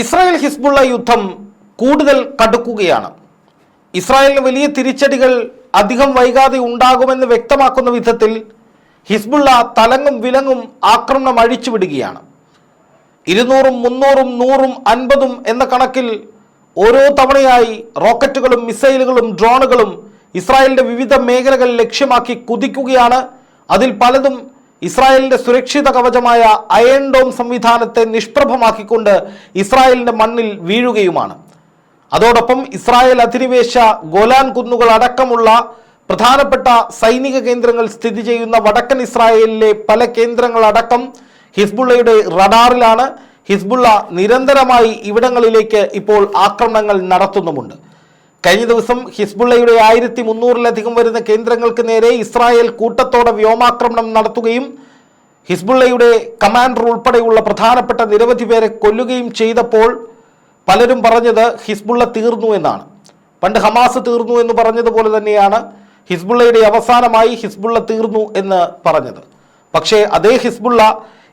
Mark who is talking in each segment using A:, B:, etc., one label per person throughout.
A: Israel Hezbollah യുദ്ധം കൂടുതൽ കടുക്കുകയാണ്. ഇസ്രായേലിന് വലിയ തിരിച്ചടികൾ അധികം വൈകാതെ ഉണ്ടാകുമെന്ന് വ്യക്തമാക്കുന്ന വിധത്തിൽ ഹിസ്ബുള്ള തലങ്ങും വിലങ്ങും ആക്രമണം അഴിച്ചുവിടുകയാണ്. ഇരുന്നൂറും മുന്നൂറും നൂറും അൻപതും എന്ന കണക്കിൽ ഓരോ തവണയായി റോക്കറ്റുകളും മിസൈലുകളും ഡ്രോണുകളും ഇസ്രായേലിന്റെ വിവിധ മേഖലകൾ ലക്ഷ്യമാക്കി കുതിക്കുകയാണ്. അതിൽ പലതും ഇസ്രായേലിന്റെ സുരക്ഷിത കവചമായ അയൺ ഡോം സംവിധാനത്തെ നിഷ്പ്രഭമാക്കിക്കൊണ്ട് ഇസ്രായേലിന്റെ മണ്ണിൽ വീഴുകയുമാണ്. അതോടൊപ്പം ഇസ്രായേൽ അധിനിവേശ ഗോലാൻ കുന്നുകൾ അടക്കമുള്ള പ്രധാനപ്പെട്ട സൈനിക കേന്ദ്രങ്ങൾ സ്ഥിതി ചെയ്യുന്ന വടക്കൻ ഇസ്രായേലിലെ പല കേന്ദ്രങ്ങളടക്കം ഹിസ്ബുള്ളയുടെ റഡാറിലാണ്. ഹിസ്ബുള്ള നിരന്തരമായി ഇവിടങ്ങളിലേക്ക് ഇപ്പോൾ ആക്രമണങ്ങൾ നടത്തുന്നുമുണ്ട്. കഴിഞ്ഞ ദിവസം ഹിസ്ബുള്ളയുടെ ആയിരത്തി മുന്നൂറിലധികം വരുന്ന കേന്ദ്രങ്ങൾക്ക് നേരെ ഇസ്രായേൽ കൂട്ടത്തോടെ വ്യോമാക്രമണം നടത്തുകയും ഹിസ്ബുള്ളയുടെ കമാൻഡർ ഉൾപ്പെടെയുള്ള പ്രധാനപ്പെട്ട നിരവധി പേരെ കൊല്ലുകയും ചെയ്തപ്പോൾ പലരും പറഞ്ഞത് ഹിസ്ബുള്ള തീർന്നു എന്നാണ്. പണ്ട് ഹമാസ് തീർന്നു എന്ന് പറഞ്ഞതുപോലെ തന്നെയാണ് ഹിസ്ബുള്ളയുടെ അവസാനമായി ഹിസ്ബുള്ള തീർന്നു എന്ന് പറഞ്ഞത്. പക്ഷേ അതേ ഹിസ്ബുള്ള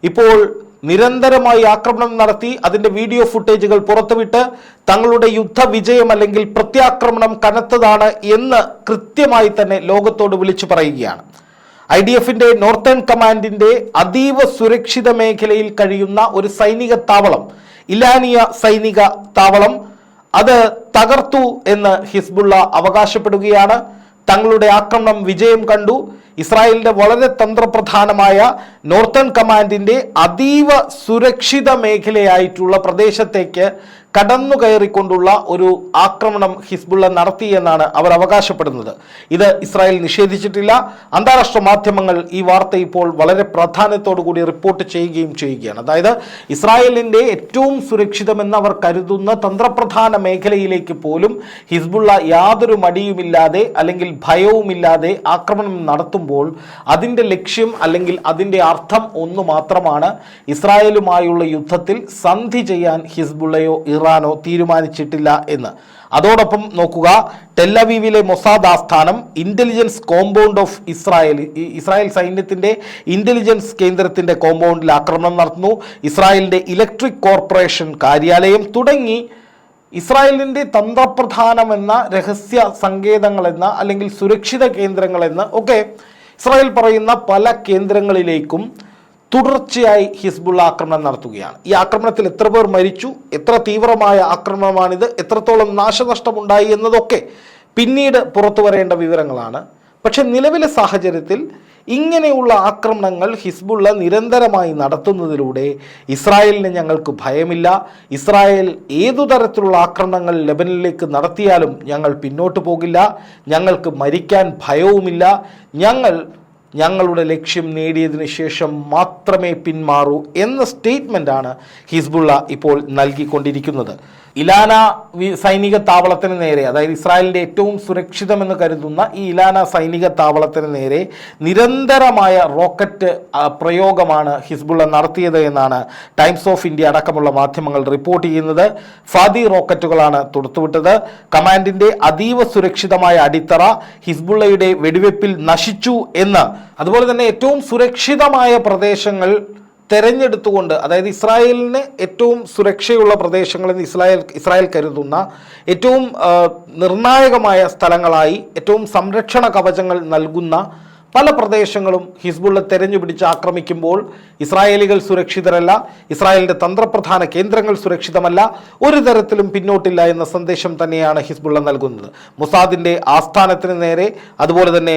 A: ഇപ്പോൾ നിരന്തരമായി ആക്രമണം നടത്തി അതിന്റെ വീഡിയോ ഫുട്ടേജുകൾ പുറത്തുവിട്ട് തങ്ങളുടെ യുദ്ധവിജയം അല്ലെങ്കിൽ പ്രത്യാക്രമണം കനത്തതാണ് എന്ന് കൃത്യമായി തന്നെ ലോകത്തോട് വിളിച്ചു പറയുകയാണ്. ഐ ഡി എഫിന്റെ നോർത്തേൺ കമാൻഡിന്റെ അതീവ സുരക്ഷിത മേഖലയിൽ കഴിയുന്ന ഒരു സൈനിക താവളം ഇലാനിയ സൈനിക താവളം അത് തകർത്തു എന്ന് ഹിസ്ബുള്ള അവകാശപ്പെടുകയാണ്. തങ്ങളുടെ ആക്രമണം വിജയം കണ്ടു. ഇസ്രായേലിന്റെ വളരെ തന്ത്രപ്രധാനമായ നോർത്തേൺ കമാൻഡിന്റെ അതീവ സുരക്ഷിത മേഖലയായിട്ടുള്ള പ്രദേശത്തേക്ക് കടന്നു കയറിക്കൊണ്ടുള്ള ഒരു ആക്രമണം ഹിസ്ബുള്ള നടത്തി എന്നാണ് അവർ അവകാശപ്പെടുന്നത്. ഇത് ഇസ്രായേൽ നിഷേധിച്ചിട്ടില്ല. അന്താരാഷ്ട്ര മാധ്യമങ്ങൾ ഈ വാർത്ത ഇപ്പോൾ വളരെ പ്രാധാന്യത്തോടു കൂടി റിപ്പോർട്ട് ചെയ്യുകയും ചെയ്യുകയാണ്. അതായത് ഇസ്രായേലിന്റെ ഏറ്റവും സുരക്ഷിതമെന്ന് അവർ കരുതുന്ന തന്ത്രപ്രധാന മേഖലയിലേക്ക് പോലും ഹിസ്ബുള്ള യാതൊരു മടിയുമില്ലാതെ അല്ലെങ്കിൽ ഭയവുമില്ലാതെ ആക്രമണം നടത്തുമ്പോൾ അതിന്റെ ലക്ഷ്യം അല്ലെങ്കിൽ അതിന്റെ അർത്ഥം ഒന്ന് മാത്രമാണ് ഇസ്രായേലുമായുള്ള യുദ്ധത്തിൽ സന്ധി ചെയ്യാൻ ഹിസ്ബുള്ളയോ ഇറാനോ തീരുമാനിച്ചിട്ടില്ല എന്ന്. അതോടൊപ്പം നോക്കുക ടെല്ലവീവിലെ മൊസാദ് ആസ്ഥാനം intelligence compound of Israel Israel സൈന്യത്തിന്റെ ഇന്റലിജൻസ് കേന്ദ്രത്തിന്റെ കോമ്പൗണ്ടിൽ ആക്രമണം നടത്തുന്നു. ഇസ്രായേലിന്റെ ഇലക്ട്രിക് കോർപ്പറേഷൻ കാര്യാലയം തുടങ്ങി. ഇസ്രായേലിന്റെ തന്ത്രപ്രധാനമെന്ന രഹസ്യ സങ്കേതങ്ങളെന്ന അല്ലെങ്കിൽ സുരക്ഷിത കേന്ദ്രങ്ങളെന്ന് ഒക്കെ ഇസ്രായേൽ പറയുന്ന പല കേന്ദ്രങ്ങളിലേക്കും തുടർച്ചയായി ഹിസ്ബുള്ള ആക്രമണം നടത്തുകയാണ്. ഈ ആക്രമണത്തിൽ എത്ര പേർ മരിച്ചു? എത്ര തീവ്രമായ ആക്രമണമാണിത്? എത്രത്തോളം നാശനഷ്ടമുണ്ടായി എന്നതൊക്കെ പിന്നീട് പുറത്തു വരേണ്ട വിവരങ്ങളാണ്. പക്ഷെ നിലവിലെ സാഹചര്യത്തിൽ ഇങ്ങനെയുള്ള ആക്രമണങ്ങൾ ഹിസ്ബുള്ള നിരന്തരമായി നടത്തുന്നതിലൂടെ ഇസ്രായേലിന് ഞങ്ങൾക്ക് ഭയമില്ല. ഇസ്രായേൽ ഏതു തരത്തിലുള്ള ആക്രമണങ്ങൾ ലെബനിലേക്ക് നടത്തിയാലും ഞങ്ങൾ പിന്നോട്ട് പോകില്ല. ഞങ്ങൾക്ക് മരിക്കാൻ ഭയവുമില്ല. ഞങ്ങൾ ഞങ്ങളുടെ ലക്ഷ്യം നേടിയതിനു ശേഷം മാത്രമേ പിന്മാറൂ എന്ന സ്റ്റേറ്റ്മെന്റാണ് ഹിസ്ബുള്ള ഇപ്പോൾ നൽകിക്കൊണ്ടിരിക്കുന്നത്. ഇലാന സൈനിക താവളത്തിന് നേരെ അതായത് ഇസ്രായേലിന്റെ ഏറ്റവും സുരക്ഷിതമെന്ന് കരുതുന്ന ഈ ഇലാന സൈനിക താവളത്തിന് നേരെ നിരന്തരമായ റോക്കറ്റ് പ്രയോഗമാണ് ഹിസ്ബുള്ള നടത്തിയത് എന്നാണ് ടൈംസ് ഓഫ് ഇന്ത്യ അടക്കമുള്ള മാധ്യമങ്ങൾ റിപ്പോർട്ട് ചെയ്യുന്നത്. ഫാദി റോക്കറ്റുകളാണ് തൊടുത്തുവിട്ടത്. കമാൻഡിന്റെ അതീവ സുരക്ഷിതമായ അടിത്തറ ഹിസ്ബുള്ളയുടെ വെടിവെപ്പിൽ നശിച്ചു എന്ന് അതുപോലെ തന്നെ ഏറ്റവും സുരക്ഷിതമായ പ്രദേശങ്ങൾ തെരഞ്ഞെടുത്തുകൊണ്ട് അതായത് ഇസ്രായേലിന് ഏറ്റവും സുരക്ഷയുള്ള പ്രദേശങ്ങളെന്ന് ഇസ്രായേൽ ഇസ്രായേൽ കരുതുന്ന ഏറ്റവും നിർണായകമായ സ്ഥലങ്ങളായി ഏറ്റവും സംരക്ഷണ കവചങ്ങൾ നൽകുന്ന പല പ്രദേശങ്ങളും ഹിസ്ബുള്ള തെരഞ്ഞുപിടിച്ച് ആക്രമിക്കുമ്പോൾ ഇസ്രായേലികൾ സുരക്ഷിതരല്ല ഇസ്രായേലിന്റെ തന്ത്രപ്രധാന കേന്ദ്രങ്ങൾ സുരക്ഷിതമല്ല ഒരു തരത്തിലും പിന്നോട്ടില്ല എന്ന സന്ദേശം തന്നെയാണ് ഹിസ്ബുള്ള നൽകുന്നത്. മുസാദിന്റെ ആസ്ഥാനത്തിന് നേരെ അതുപോലെ തന്നെ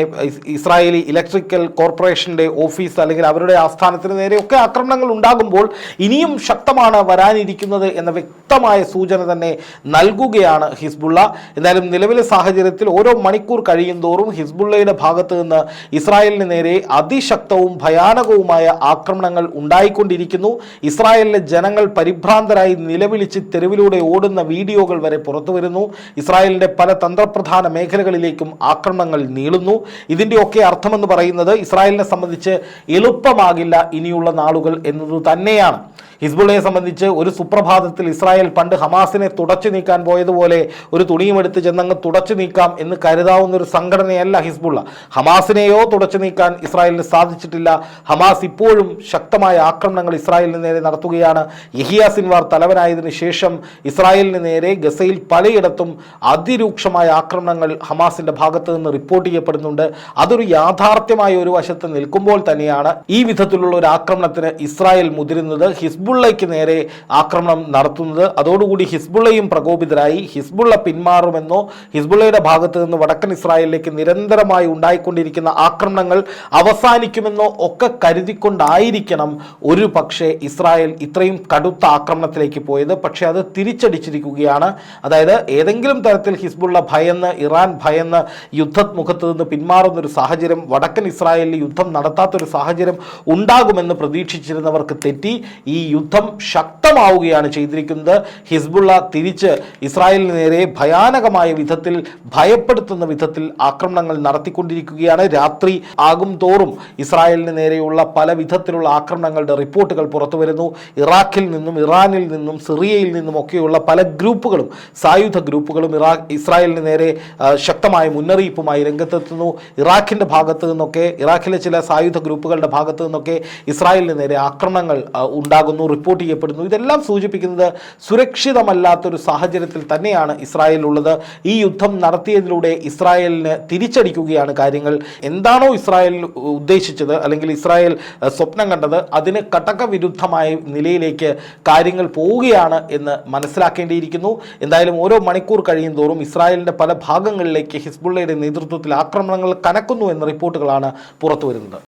A: ഇസ്രായേലി ഇലക്ട്രിക്കൽ കോർപ്പറേഷന്റെ ഓഫീസ് അല്ലെങ്കിൽ അവരുടെ ആസ്ഥാനത്തിന് നേരെ ഒക്കെ ആക്രമണങ്ങൾ ഉണ്ടാകുമ്പോൾ ഇനിയും ശക്തമാണ് വരാനിരിക്കുന്നത് എന്ന വ്യക്തമായ സൂചന തന്നെ നൽകുകയാണ് ഹിസ്ബുള്ള. എന്തായാലും നിലവിലെ സാഹചര്യത്തിൽ ഓരോ മണിക്കൂർ കഴിയും തോറും ഹിസ്ബുള്ളയുടെ ഭാഗത്ത് നിന്ന് ഇസ്രായേലിന് നേരെ അതിശക്തവും ഭയാനകവുമായ ആക്രമണങ്ങൾ ഉണ്ടായിക്കൊണ്ടിരിക്കുന്നു. ഇസ്രായേലിലെ ജനങ്ങൾ പരിഭ്രാന്തരായി നിലവിളിച്ച് തെരുവിലൂടെ ഓടുന്ന വീഡിയോകൾ വരെ പുറത്തു വരുന്നു ഇസ്രായേലിന്റെ പല തന്ത്രപ്രധാന മേഖലകളിലേക്കും ആക്രമണങ്ങൾ നീളുന്നു. ഇതിന്റെയൊക്കെ അർത്ഥമെന്ന് പറയുന്നത് ഇസ്രായേലിനെ സംബന്ധിച്ച് എളുപ്പമാകില്ല ഇനിയുള്ള നാളുകൾ എന്നത് തന്നെയാണ്. ഹിസ്ബുള്ളയെ സംബന്ധിച്ച് ഒരു സുപ്രഭാതത്തിൽ ഇസ്രായേൽ പണ്ട് ഹമാസിനെ തുടച്ചു നീക്കാൻ പോയതുപോലെ ഒരു തുണിയുമെടുത്ത് ചെന്നങ്ങ് തുടച്ചു നീക്കാം എന്ന് കരുതാവുന്ന ഒരു സംഘടനയല്ല ഹിസ്ബുള്ള. ഹമാസിനെയോ തുടച്ചു നീക്കാൻ ഇസ്രായേലിന് സാധിച്ചിട്ടില്ല. ഹമാസ് ഇപ്പോഴും ശക്തമായ ആക്രമണങ്ങൾ ഇസ്രായേലിന് നേരെ നടത്തുകയാണ്. യഹിയ സിൻവാർ തലവനായതിനു ശേഷം ഇസ്രായേലിന് നേരെ ഗസയിൽ പലയിടത്തും അതിരൂക്ഷമായ ആക്രമണങ്ങൾ ഹമാസിന്റെ ഭാഗത്ത് നിന്ന് റിപ്പോർട്ട് ചെയ്യപ്പെടുന്നുണ്ട്. അതൊരു യാഥാർത്ഥ്യമായ ഒരു വശത്ത് നിൽക്കുമ്പോൾ തന്നെയാണ് ഈ വിധത്തിലുള്ള ഒരു ആക്രമണത്തിന് ഇസ്രായേൽ മുതിരുന്നത്. ഹിസ്ബുള്ളയ്ക്ക് നേരെ ആക്രമണം നടത്തുന്നത്. അതോടുകൂടി ഹിസ്ബുള്ളയും പ്രകോപിതരായി. ഹിസ്ബുള്ള പിന്മാറുമെന്നോ ഹിസ്ബുള്ളയുടെ ഭാഗത്ത് നിന്ന് വടക്കൻ ഇസ്രായേലിലേക്ക് നിരന്തരമായി ഉണ്ടായിക്കൊണ്ടിരിക്കുന്ന ആക്രമണങ്ങൾ അവസാനിക്കുമെന്നോ ഒക്കെ കരുതിക്കൊണ്ടായിരിക്കണം ഒരു പക്ഷേ ഇസ്രായേൽ ഇത്രയും കടുത്ത ആക്രമണത്തിലേക്ക് പോയത്. പക്ഷേ അത് തിരിച്ചടിച്ചിരിക്കുകയാണ്. അതായത് ഏതെങ്കിലും തരത്തിൽ ഹിസ്ബുള്ള ഭയന്ന് ഇറാൻ ഭയന്ന് യുദ്ധമുഖത്ത് നിന്ന് പിന്മാറുന്ന ഒരു സാഹചര്യം വടക്കൻ ഇസ്രായേലിൽ യുദ്ധം നടത്താത്തൊരു സാഹചര്യം ഉണ്ടാകുമെന്ന് പ്രതീക്ഷിച്ചിരുന്നവർക്ക് തെറ്റി ഈ യുദ്ധം ശക്തമാവുകയാണ് ചെയ്തിരിക്കുന്നത്. ഹിസ്ബുള്ള തിരിച്ച് ഇസ്രായേലിന് നേരെ ഭയാനകമായ വിധത്തിൽ ഭയപ്പെടുത്തുന്ന വിധത്തിൽ ആക്രമണങ്ങൾ നടത്തിക്കൊണ്ടിരിക്കുകയാണ്. രാത്രി ആകും തോറും ഇസ്രായേലിന് നേരെയുള്ള പല വിധത്തിലുള്ള ആക്രമണങ്ങളുടെ റിപ്പോർട്ടുകൾ പുറത്തു വരുന്നു ഇറാഖിൽ നിന്നും ഇറാനിൽ നിന്നും സിറിയയിൽ നിന്നും ഒക്കെയുള്ള പല ഗ്രൂപ്പുകളും സായുധ ഗ്രൂപ്പുകളും ഇറാ ഇസ്രായേലിന് നേരെ ശക്തമായ മുന്നറിയിപ്പുമായി രംഗത്തെത്തുന്നു. ഇറാഖിന്റെ ഭാഗത്ത് നിന്നൊക്കെ ഇറാഖിലെ ചില സായുധ ഗ്രൂപ്പുകളുടെ ഭാഗത്ത് നിന്നൊക്കെ ഇസ്രായേലിന് നേരെ ആക്രമണങ്ങൾ ഉണ്ടാകുന്നു റിപ്പോർട്ട് ചെയ്യപ്പെടുന്നു. ഇതെല്ലാം സൂചിപ്പിക്കുന്നത് സുരക്ഷിതമല്ലാത്തൊരു സാഹചര്യത്തിൽ തന്നെയാണ് ഇസ്രായേൽ ഉള്ളത് ഈ യുദ്ധം നടത്തിയതിലൂടെ ഇസ്രായേലിന് തിരിച്ചടിക്കുകയാണ് കാര്യങ്ങൾ. എന്താണോ ഇസ്രായേൽ ഉദ്ദേശിച്ചത് അല്ലെങ്കിൽ ഇസ്രായേൽ സ്വപ്നം കണ്ടത് അതിന് കട്ടക്ക വിരുദ്ധമായ നിലയിലേക്ക് കാര്യങ്ങൾ പോവുകയാണ് എന്ന് മനസ്സിലാക്കേണ്ടിയിരിക്കുന്നു. എന്തായാലും ഓരോ മണിക്കൂർ കഴിയും തോറും ഇസ്രായേലിന്റെ പല ഭാഗങ്ങളിലേക്ക് ഹിസ്ബുള്ളയുടെ നേതൃത്വത്തിൽ ആക്രമണങ്ങൾ കനക്കുന്നു എന്ന റിപ്പോർട്ടുകളാണ് പുറത്തു വരുന്നത്